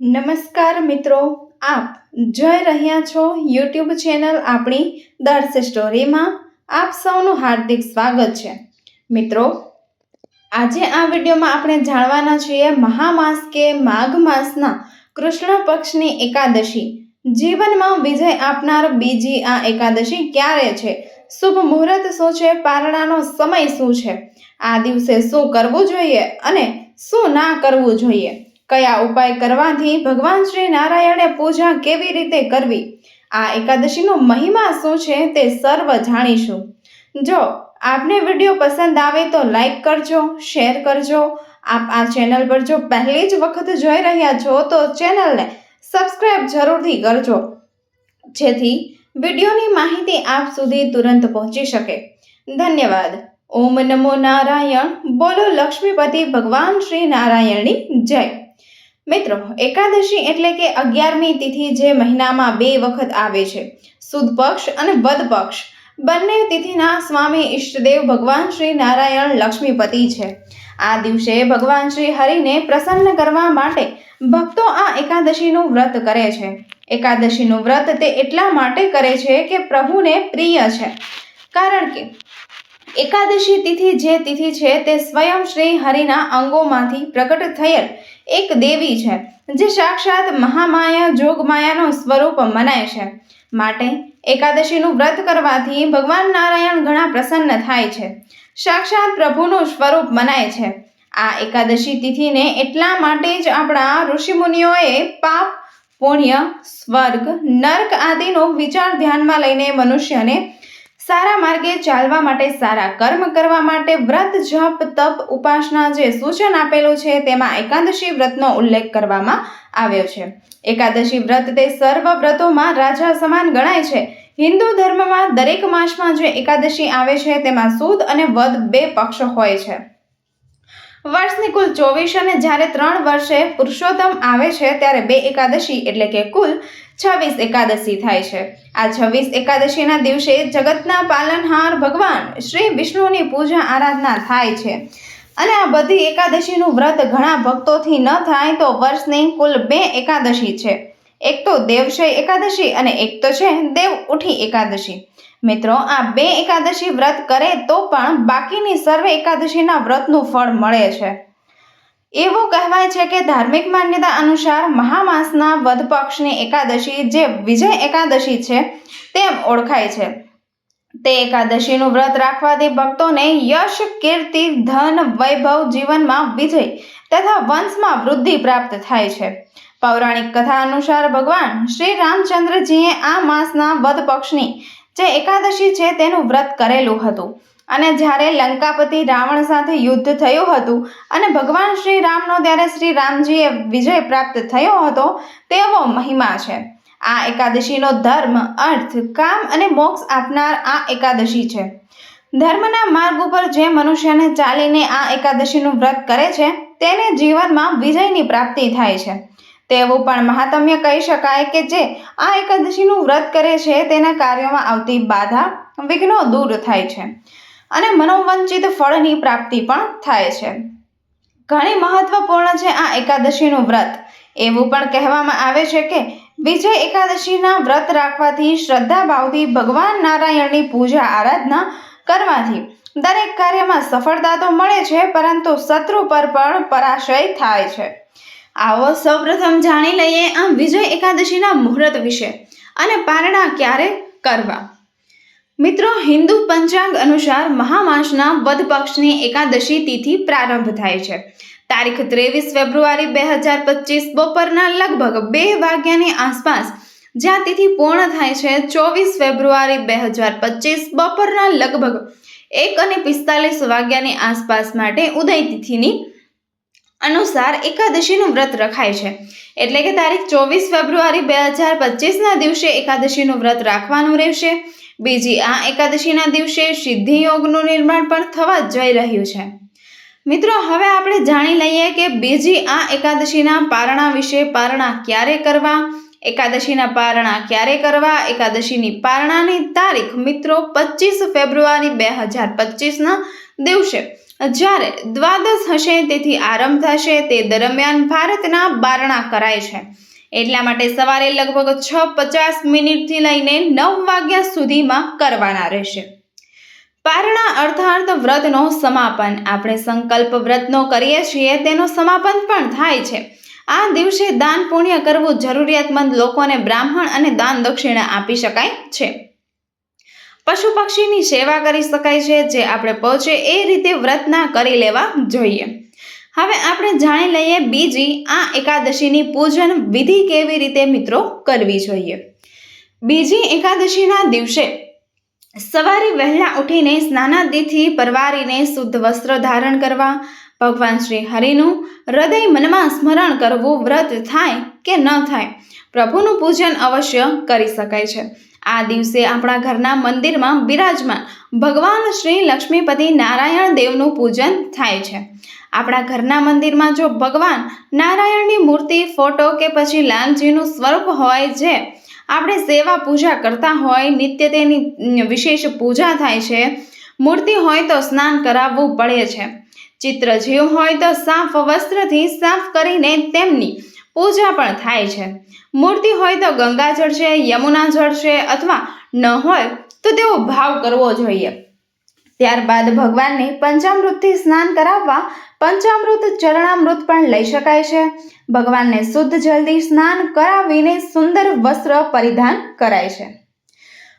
નમસ્કાર મિત્રો, આપ જોઈ રહ્યા છો યુટ્યુબ ચેનલ આપણી દર્શ સ્ટોરીમાં આપ સૌનું હાર્દિક સ્વાગત છે. મિત્રો, આજે આ વિડીયોમાં આપણે જાણવાના છીએ મહામાસ કે માઘ માસના કૃષ્ણ પક્ષની એકાદશી. જીવનમાં વિજય આપનાર બીજી આ એકાદશી ક્યારે છે? શુભ મુહૂર્ત શું છે? પારણાનો સમય શું છે? આ દિવસે શું કરવું જોઈએ અને શું ના કરવું જોઈએ? કયા ઉપાય કરવાથી ભગવાન શ્રી નારાયણે પૂજા કેવી રીતે કરવી? આ એકાદશીનો મહિમા શું છે તે સર્વ જાણીશું. જો આપને વીડિયો પસંદ આવે તો લાઈક કરજો, શેર કરજો. આપ આ ચેનલ પર જો પહેલી જ વખત જોઈ રહ્યા છો તો ચેનલને સબસ્ક્રાઈબ જરૂરથી કરજો. જેથી વિડીયોની માહિતી આપ સુધી તુરંત પહોંચી શકે. ધન્યવાદ. ઓમ નમો નારાયણ. બોલો લક્ષ્મીપતિ ભગવાન શ્રી નારાયણની જય. મિત્રો, એકાદશી એટલે કે અગિયારમી તિથિ જે મહિનામાં બે વખત આવે છે. સુદ પક્ષ અને વદ પક્ષ. બંને તિથિના સ્વામી ઈષ્ટદેવ ભગવાન શ્રી નારાયણ લક્ષ્મીપતિ છે. આ દિવસે ભગવાન શ્રી હરિને પ્રસન્ન કરવા માટે ભક્તો આ એકાદશીનું વ્રત કરે છે. એકાદશીનું વ્રત તે એટલા માટે કરે છે કે પ્રભુને પ્રિય છે. કારણ કે એકાદશી તિથિ જે તિથિ છે તે સ્વયં શ્રી હરિના અંગોમાંથી પ્રગટ થયેલ એક દેવી છે, જે સાક્ષાત મહામાયા જોગમાયાનું સ્વરૂપ મનાય છે. માટે એકાદશીનું વ્રત કરવાથી ભગવાન નારાયણ ઘણા પ્રસન્ન થાય છે. સાક્ષાત પ્રભુનું સ્વરૂપ મનાય છે. આ એકાદશી તિથિને એટલા માટે જ આપણા ઋષિમુનિઓએ પાપ, પુણ્ય, સ્વર્ગ, નર્ક આદિનો વિચાર ધ્યાનમાં લઈને મનુષ્યને સારા માર્ગે ચાલવા માટે સારા કર્મ કરવા માટે વ્રત, જપ, તપ, ઉપાસના જે સૂચન આપેલું છે તેમાં એકાદશી વ્રતનો ઉલ્લેખ કરવામાં આવ્યો છે. એકાદશી વ્રત તે સર્વ વ્રતોમાં રાજા સમાન ગણાય છે. હિન્દુ ધર્મમાં દરેક માસમાં જે એકાદશી આવે છે તેમાં સુદ અને વદ બે પક્ષ હોય છે. વર્ષની કુલ ચોવીસ અને જ્યારે ત્રણ વર્ષે પુરુષોત્તમ આવે છે ત્યારે બે એકાદશી એટલે કે કુલ છવ્વીસ એકાદશી થાય છે. આ છવ્વીસ એકાદશીના દિવસે જગતના પાલનહાર ભગવાન શ્રી વિષ્ણુની પૂજા આરાધના થાય છે. અને આ બધી એકાદશીનું વ્રત ઘણા ભક્તોથી ન થાય તો વર્ષની કુલ બે એકાદશી છે. એક તો દેવશય એકાદશી અને એક તો છે દેવ ઉઠી એકાદશી. મિત્રો, આ બે એકાદશી વ્રત કરે તો પણ બાકીની સર્વ એકાદશીના વ્રતનું ફળ મળે છે. એવું કહેવાય છે કે ધાર્મિક માન્યતા અનુસાર મહામાસના વધ પક્ષની એકાદશી જે વિજય એકાદશી છે, તેમ ઓળખાય છે. તે એકાદશીનું વ્રત રાખવાથી ભક્તોને યશ, કીર્તિ, ધન, વૈભવ જીવનમાં વિજય તથા વંશમાં વૃદ્ધિ પ્રાપ્ત થાય છે. પૌરાણિક કથા અનુસાર ભગવાન શ્રી રામચંદ્રજીએ આ માસના વધ પક્ષની જે એકાદશી છે, તેનું વ્રત કરેલું હતું. અને જ્યારે લંકાપતિ રાવણ સાથે યુદ્ધ થયું હતું અને ભગવાન શ્રી રામનો ત્યારે શ્રી રામજીએ વિજય પ્રાપ્ત થયો હતો, તેવો મહિમા છે. આ એકાદશીનો ધર્મ, અર્થ, કામ અને મોક્ષ આપનાર આ એકાદશી છે. ધર્મના માર્ગ ઉપર જે મનુષ્યને ચાલીને આ એકાદશીનું વ્રત કરે છે, તેને જીવનમાં વિજયની પ્રાપ્તિ થાય છે. તેવું પણ મહાત્મ્ય કહી શકાય કે જે આ એકાદશીનું વ્રત કરે છે, તેના કાર્યોમાં આવતી બાધા, વિઘ્નો દૂર થાય છે. અને મનોવંચિત ફળની પ્રાપ્તિ પણ થાય છે. ઘણી મહત્વપૂર્ણ છે આ એકાદશીનું વ્રત. એવું પણ કહેવામાં આવે છે કે વિજય એકાદશીના વ્રત રાખવાથી શ્રદ્ધા ભાવથી ભગવાન નારાયણની પૂજા આરાધના કરવાથી દરેક કાર્યમાં સફળતા તો મળે છે, પરંતુ શત્રુ પર પણ પરાશય થાય છે. આવો સૌપ્રથમ જાણી લઈએ આ વિજય એકાદશીના મુહૂર્ત વિશે. અને પારણા ક્યારે કરવા? મિત્રો, હિન્દુ પંચાંગ અનુસાર મહામાસના વધ પક્ષની એકાદશી તિથિ પ્રારંભ થાય છે. તારીખ ત્રેવીસ ફેબ્રુઆરી બે હજાર પચીસ, બપોરના લગભગ બે વાગ્યાની આસપાસ, જ્યાં તિથિ પૂર્ણ થાય છે, ચોવીસ ફેબ્રુઆરી બે હજાર પચીસ, બપોરના લગભગ એક અને પિસ્તાલીસ વાગ્યાની આસપાસ માટે ઉદય તિથિની અનુસાર એકાદશીનું વ્રત રખાય છે. એટલે કે તારીખ ચોવીસ ફેબ્રુઆરી બે હજાર પચીસના દિવસે એકાદશીનું વ્રત રાખવાનું રહેશે. બીજી આ એકાદશીના દિવસે સિદ્ધિ યોગનું નિર્માણ પણ થવા જઈ રહ્યું છે. મિત્રો, હવે આપણે જાણી લઈએ કે બીજી આ એકાદશીના પારણા વિશે પારણા ક્યારે કરવા, એકાદશીના પારણા ક્યારે કરવા, એકાદશીની પારણાની તારીખ મિત્રો પચીસ ફેબ્રુઆરી બે હજાર પચીસના દિવસે. જ્યારે દ્વાદશ હશે, તેથી આરંભ થશે, તે દરમિયાન ભારતના બારણા કરાય છે. એટલા માટે સવારે લગભગ છ પચાસ મિનિટથી લઈને નવ વાગ્યા સુધીમાં કરવાના રહેશે. પારણા અર્થાર્થ વ્રતનો સમાપન. આપણે સંકલ્પ વ્રતનો કરીએ છીએ, તેનો સમાપન પણ થાય છે. આ દિવસે દાન પુણ્ય કરવું જરૂરિયાતમંદ લોકોને બ્રાહ્મણ અને દાન દક્ષિણા આપી શકાય છે. પશુ પક્ષીની સેવા કરી શકાય છે, જે આપણે પહોંચે એ રીતે વ્રતના કરી લેવા જોઈએ. હવે આપણે જાણી લઈએ બીજી આ એકાદશીની પૂજન વિધિ કેવી રીતે મિત્રો કરવી જોઈએ. બીજી એકાદશીના દિવસે સવારે વહેલા ઉઠીને સ્નાનાદિથી પરવારીને શુદ્ધ વસ્ત્ર ધારણ કરવા, ભગવાન શ્રી હરિનું હૃદય મનમાં સ્મરણ કરવું વ્રત થાય કે ન થાય, પ્રભુનું પૂજન અવશ્ય કરી શકાય છે. આ દિવસે આપણા ઘરના મંદિરમાં બિરાજમાન ભગવાન શ્રી લક્ષ્મીપતિ નારાયણ દેવનું પૂજન થાય છે. આપણા ઘરના મંદિરમાં જો ભગવાન નારાયણની મૂર્તિ, ફોટો કે પછી લાલજીનું સ્વરૂપ હોય જે આપણે સેવા પૂજા કરતા હોય, નિત્ય તેની વિશેષ પૂજા થાય છે, મૂર્તિ હોય તો સ્નાન કરાવવું પડે છે. ચિત્ર જીવ હોય તો સાફ વસ્ત્રથી સાફ કરીને તેમની પૂજા પણ થાય છે. મૂર્તિ હોય તો ગંગાજળ છે, યમુના જળ છે અથવા ન હોય તો તેવો ભાવ કરવો જોઈએ. ત્યારબાદ ભગવાનને પંચામૃતથી સ્નાન કરાવવા પંચામૃત ચરણામૃત પણ લઈ શકાય છે. ભગવાનને શુદ્ધ જલ્દી સ્નાન કરાવીને સુંદર વસ્ત્ર પરિધાન કરાય છે.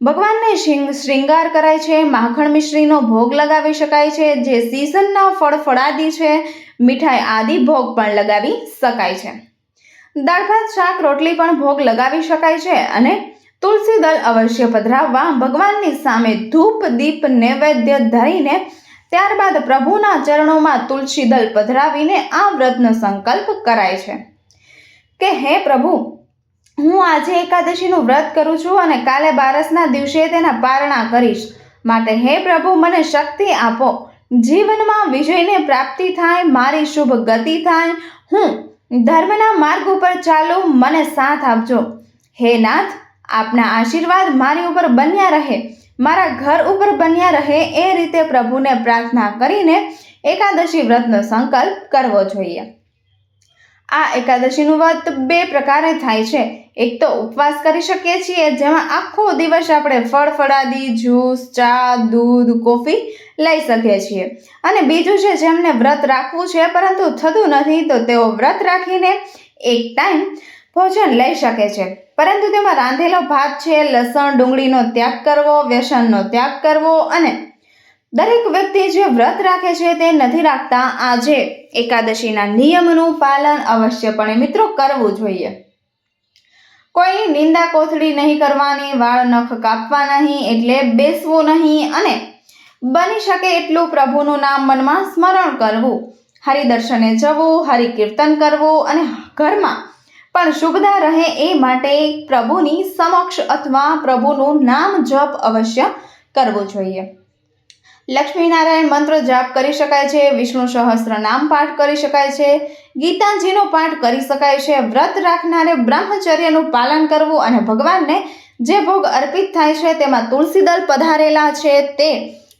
ભગવાનને શ્રીંગાર કરાય છે, માખણ મિશ્રીનો ભોગ લગાવી શકાય છે, જે સીઝનના ફળ ફળાદી છે, મીઠાઈ આદિ ભોગ પણ લગાવી શકાય છે. દાળ ભાત શાક, રોટલી પણ ભોગ લગાવી શકાય છે અને તુલસી દળ અવશ્ય પધરાવવા, ભગવાનની સામે ધૂપ, દીપ, નૈવેદ્ય ધરીને ત્યારબાદ પ્રભુના ચરણોમાં તુલસી દળ પધરાવીને આ વ્રતનો સંકલ્પ કરાય છે. કે હે પ્રભુ, હું આજે એકાદશીનું વ્રત કરું છું અને કાલે બારસના દિવસે તેના પારણા કરીશ. માટે હે પ્રભુ, મને શક્તિ આપો. જીવનમાં વિજયને પ્રાપ્તિ થાય, મારી શુભ ગતિ થાય. હું ધર્મના માર્ગ ઉપર ચાલુ, મને સાથ આપજો. હે નાથ આપના આશીર્વાદ મારી ઉપર બન્યા રહે, મારા ઘર ઉપર બન્યા રહે એ રીતે પ્રભુને પ્રાર્થના કરીને એકાદશી વ્રતનો સંકલ્પ કરવો જોઈએ. આ એકાદશીનું વ્રત બે પ્રકારે થાય છે. એક તો ઉપવાસ કરી શકીએ છીએ, જેમાં આખો દિવસ આપણે ફળ, ફળાદી, જ્યુસ, ચા, દૂધ, કોફી લઈ શકીએ છીએ. અને બીજું છે, જેમને વ્રત રાખવું છે, પરંતુ થતું નથી, તો તેઓ વ્રત રાખીને એક ટાઈમ ભોજન લઈ શકે છે. પરંતુ તેમાં રાંધેલો ભાત છે, લસણ, ડુંગળીનો ત્યાગ કરવો, વ્યસનનો ત્યાગ કરવો અને દરેક વ્યક્તિ જે વ્રત રાખે છે તે નથી રાખતા. આજે એકાદશીના નિયમનું પાલન અવશ્યપણે મિત્રો કરવું જોઈએ. કોઈ નિંદા કોથળી નહીં કરવાની, વાળ નખ કાપવા નહીં, એટલે બેસવું નહીં અને બની શકે એટલું પ્રભુનું નામ મનમાં સ્મરણ કરવું. હરિદર્શને જવું, હરિકીર્તન કરવું અને ઘરમાં પણ શુભદા રહે એ માટે પ્રભુની સમક્ષ અથવા પ્રભુનું નામ જપ અવશ્ય કરવું જોઈએ. લક્ષ્મીનારાયણ મંત્ર જાપ કરી શકાય છે, વિષ્ણુ સહસ્ત્ર નામ પાઠ કરી શકાય છે, ગીતાજીનો પાઠ કરી શકાય છે, વ્રત રાખનારે બ્રહ્મચર્યનું પાલન કરવું અને ભગવાનને જે ભોગ અર્પિત થાય છે તેમાં તુલસીદલ પધારેલા છે તે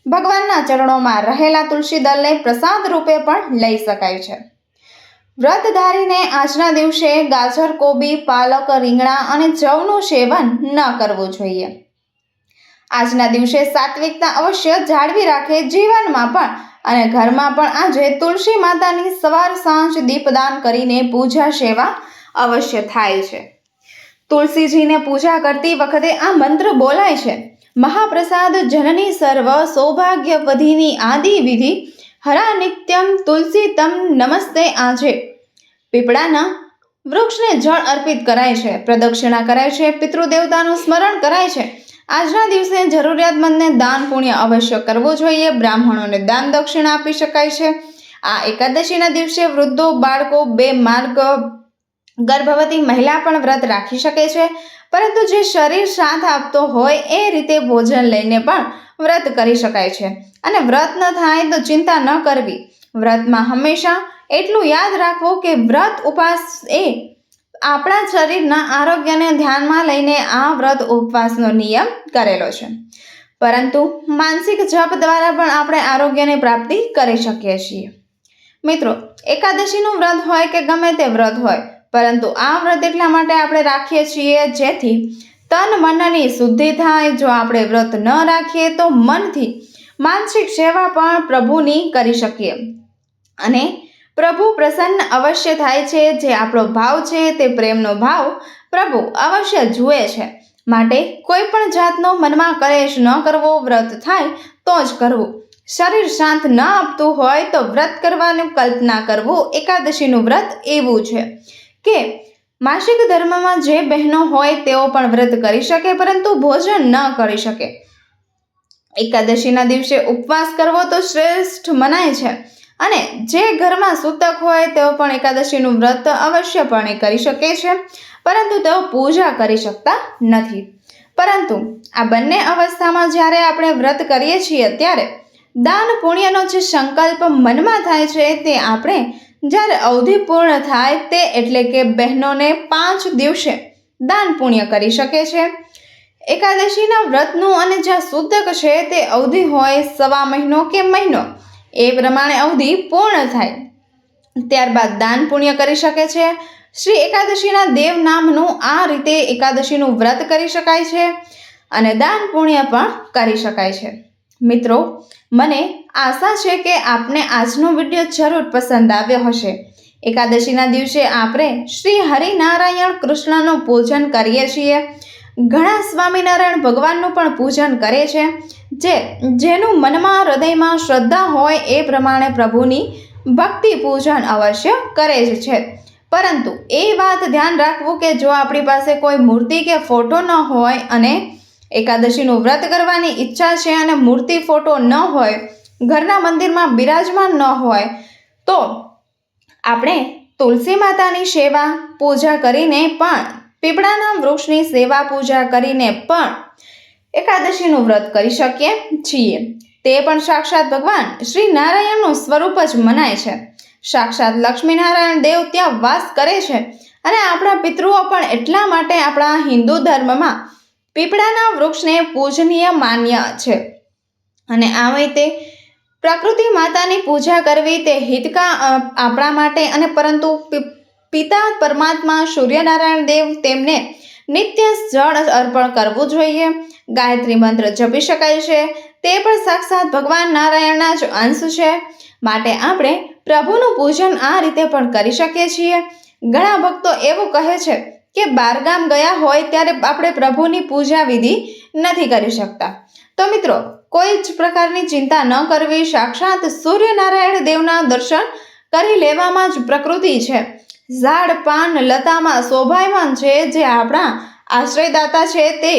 ભગવાનના ચરણોમાં રહેલા તુલસીદલને પ્રસાદ રૂપે પણ લઈ શકાય છે. વ્રત ધારીને આજના દિવસે ગાજર, કોબી, પાલક, રીંગણા અને જવનું સેવન ન કરવું જોઈએ. આજના દિવસે સાત્વિકતા અવશ્ય જાળવી રાખે જીવનમાં પણ અને ઘરમાં પણ આજે તુલસી માતાની સવાર સાંજ દીપદાન કરીને પૂજા સેવા અવશ્ય થાય છે. તુલસીજીને પૂજા કરતી વખતે આ મંત્ર બોલાય છે. મહાપ્રસાદ જનની સર્વ સૌભાગ્યવધિની આદિ વિધિ હરા નિત્યમ તુલસી તમ નમસ્તે આજે. પીપળાના વૃક્ષને જળ અર્પિત કરાય છે, પ્રદક્ષિણા કરાય છે, પિતૃદેવતાનું સ્મરણ કરાય છે. આજના દિવસે જરૂરિયાતમંદને દાન પુણ્ય અવશ્ય કરવું જોઈએ, બ્રાહ્મણોને દાન દક્ષિણા આપી શકાય છે. આ એકાદશીના દિવસે વૃદ્ધો, બાળકો, બે માર્ગ ગર્ભવતી મહિલા પણ વ્રત રાખી શકે છે. પરંતુ જે શરીર સાથ આપતો હોય એ રીતે ભોજન લઈને પણ વ્રત કરી શકાય છે. અને વ્રત ન થાય તો ચિંતા ન કરવી. વ્રતમાં હંમેશા એટલું યાદ રાખવું કે વ્રત ઉપવાસ એ આપણા શરીરના આરોગ્યને ધ્યાનમાં લઈને આ વ્રત ઉપવાસનો નિયમ કરેલો છે. પરંતુ માનસિક જપ દ્વારા પણ આપણે આરોગ્યની પ્રાપ્તિ કરી શકીએ છીએ. મિત્રો, એકાદશીનું વ્રત હોય કે ગમે તે વ્રત હોય, પરંતુ આ વ્રત એટલા માટે આપણે રાખીએ છીએ જેથી તન મનની શુદ્ધિ થાય. જો આપણે વ્રત ન રાખીએ તો મનથી માનસિક સેવા પણ પ્રભુની કરી શકીએ. અને પ્રભુ પ્રસન્ન અવશ્ય થાય છે. જે આપણો ભાવ છે તે પ્રેમનો ભાવ પ્રભુ અવશ્ય જુએ છે. માટે કોઈ પણ જાતનો મનમાં કલેશ ન કરવો, વ્રત થાય તો જ કરવું. શરીર શાંત ન આપતું હોય તો વ્રત કરવાની કલ્પના કરવું એકાદશીનું વ્રત એવું છે કે માસિક ધર્મમાં જે બહેનો હોય તેઓ પણ વ્રત કરી શકે, પરંતુ ભોજન ન કરી શકે. એકાદશીના દિવસે ઉપવાસ કરવો તો શ્રેષ્ઠ મનાય છે. અને જે ઘરમાં સૂતક હોય તેઓ પણ એકાદશીનું વ્રત અવશ્યપણે કરી શકે છે, પરંતુ તેઓ પૂજા કરી શકતા નથી. પરંતુ આ બંને અવસ્થામાં જ્યારે આપણે વ્રત કરીએ છીએ, ત્યારે દાન પુણ્યનો જે સંકલ્પ મનમાં થાય છે, તે આપણે જ્યારે અવધિ પૂર્ણ થાય તે એટલે કે બહેનોને પાંચ દિવસે દાન પુણ્ય કરી શકે છે. એકાદશીના વ્રતનું અને જ્યાં સૂતક છે તે અવધિ હોય સવા મહિનો કે મહિનો, એ પ્રમાણે અવધિ પૂર્ણ થાય. ત્યારબાદ દાન પુણ્ય કરી શકે છે. શ્રી એકાદશીના દેવ નામનું આ રીતે એકાદશીનું વ્રત કરી શકાય છે અને દાન પુણ્ય પણ કરી શકાય છે. મિત્રો, મને આશા છે કે આપને આજનો વીડિયો જરૂર પસંદ આવ્યો હશે. એકાદશીના દિવસે આપણે શ્રી હરિનારાયણ કૃષ્ણનું પૂજન કરીએ છીએ. ઘણા સ્વામિનારાયણ ભગવાનનું પણ પૂજન કરે છે. જે, જેનું મનમાં હૃદયમાં શ્રદ્ધા હોય એ પ્રમાણે પ્રભુની ભક્તિ પૂજન અવશ્ય કરે જ છે. પરંતુ એ વાત ધ્યાન રાખવું કે જો આપણી પાસે કોઈ મૂર્તિ કે ફોટો ન હોય અને એકાદશીનું વ્રત કરવાની ઈચ્છા છે અને મૂર્તિ ફોટો ન હોય ઘરના મંદિરમાં બિરાજમાન ન હોય, તો આપણે તુલસી માતાની સેવા પૂજા કરીને પણ, પીપળાના વૃક્ષની સેવા પૂજા કરીને પણ એકાદશીનું વ્રત કરી શકીએ છીએ. તે પણ સાક્ષાત ભગવાન શ્રી નારાયણનું સ્વરૂપ જ મનાય છે. સાક્ષાત લક્ષ્મીનારાયણ દેવ ત્યાં વાસ કરે છે અને આપણા પિતૃઓ પણ એટલા માટે આપણા હિન્દુ ધર્મમાં પીપળાના વૃક્ષને પૂજનીય માન્ય છે. અને આમે તે પ્રકૃતિ માતાની પૂજા કરવી તે હિતકા આપણા માટે અને પરંતુ પિતા પરમાત્મા સૂર્યનારાયણ દેવ તેમને નિત્ય જળ અર્પણ કરવું જોઈએ. ગાયત્રી મંત્ર જપી શકાય છે. તે પણ સાક્ષાત ભગવાન નારાયણના જ અંશ છે. માટે આપણે પ્રભુનું પૂજન આ રીતે પણ કરી શકીએ છીએ. ઘણા ભક્તો એવું કહે છે કે બારગામ ગયા હોય ત્યારે આપણે પ્રભુની પૂજા વિધિ નથી કરી શકતા. તો મિત્રો કોઈ જ પ્રકારની ચિંતા ન કરવી. સાક્ષાત સૂર્યનારાયણ દેવના દર્શન કરી લેવામાં જ પ્રકૃતિ છે. ઝાડ, પાન, લતામાં શોભાયમાન છે જે આપણા આશ્રયદાતા છે તે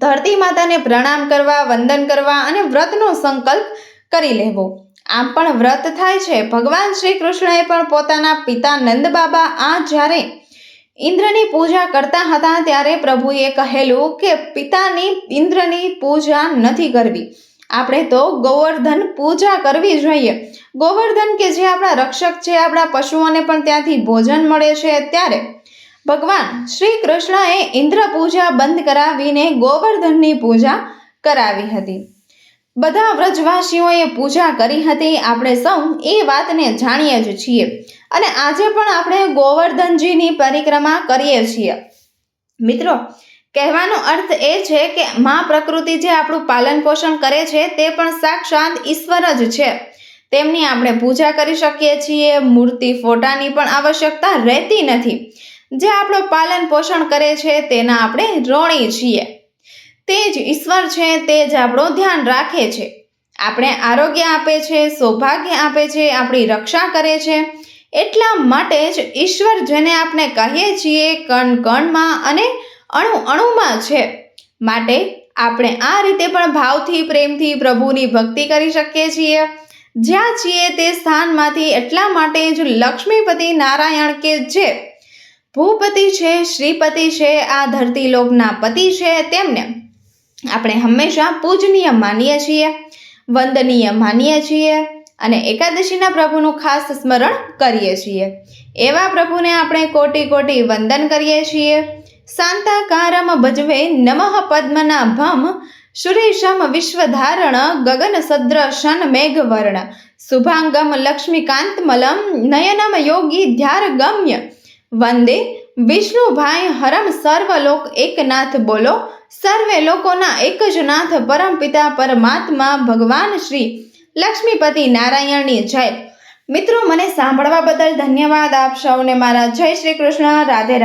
ધરતી માતાને પ્રણામ કરવા, વંદન કરવા અને વ્રતનો સંકલ્પ કરી લેવો. આમ પણ વ્રત થાય છે. ભગવાન શ્રી કૃષ્ણએ પણ પોતાના પિતા નંદ બાબા આ જ્યારે ઇન્દ્રની પૂજા કરતા હતા ત્યારે પ્રભુએ કહેલું કે પિતાની ઇન્દ્રની પૂજા નથી કરવી. આપણે તો ગોવર્ધન પૂજા કરવી જોઈએ. ગોવર્ધન કે જે આપણા રક્ષક છે, આપણા પશુઓને પણ ત્યાંથી ભોજન મળે છે ત્યારે. ભગવાન શ્રી કૃષ્ણએ ઇન્દ્ર પૂજા બંધ કરાવીને ગોવર્ધનની પૂજા કરાવી હતી. બધા વ્રજવાસીઓએ પૂજા કરી હતી. આપણે સૌ એ વાતને જાણીએ જ છીએ. અને આજે પણ આપણે ગોવર્ધનજીની પરિક્રમા કરીએ છીએ. મિત્રો, કહેવાનો અર્થ એ છે કે મા પ્રકૃતિ જે આપણું પાલન પોષણ કરે છે તે પણ સાક્ષાત ઈશ્વર જ છે. તેમની આપણે પૂજા કરી શકીએ છીએ, મૂર્તિ ફોટાની પણ આવશ્યકતા રહેતી નથી. જે આપણું પાલન પોષણ કરે છે તેના આપણે રોણી છીએ. તે જ ઈશ્વર છે તે જ આપણું ધ્યાન રાખે છે. આપણે આરોગ્ય આપે છે, સૌભાગ્ય આપે છે, આપણી રક્ષા કરે છે. એટલા માટે જ ઈશ્વર જેને આપણે કહીએ છીએ કણ કણમાં અને અણુ અણુમાં છે. માટે આપણે આ રીતે પણ ભાવથી, પ્રેમથી પ્રભુની ભક્તિ કરી શકીએ છીએ. જ્યાં છીએ તે સ્થાનમાંથી એટલા માટે જ લક્ષ્મીપતિ નારાયણ કે જે ભૂપતિ છે, શ્રીપતિ છે, આ ધરતી લોકના પતિ છે તેમને આપણે હંમેશા પૂજનીય માનીએ છીએ, વંદનીય માનીએ છીએ. અને એકાદશીના પ્રભુનું ખાસ સ્મરણ કરીએ છીએ. એવા પ્રભુને આપણે કોટી કોટી વંદન કરીએ છીએ. શાંતાકારમ ભજવે નમઃ પદ્મનાભમ સુરેશમ વિશ્વધારણ, ગગન સદ્રશન, મેઘવર્ણ. શુભાંગમ લક્ષ્મીકાંતમલમ નયનમ યોગી ધ્યારગમ્ય. વંદે વિષ્ણુભાઈ હરમ સર્વલોક એકનાથ બોલો. સર્વે લોકોના એક જ નાથ, પરમપિતા, પરમાત્મા, ભગવાન શ્રી લક્ષ્મીપતિ નારાયણની જય. મિત્રો, મને સાંભળવા બદલ ધન્યવાદ આપ સૌને મારા જય શ્રી કૃષ્ણ, રાધે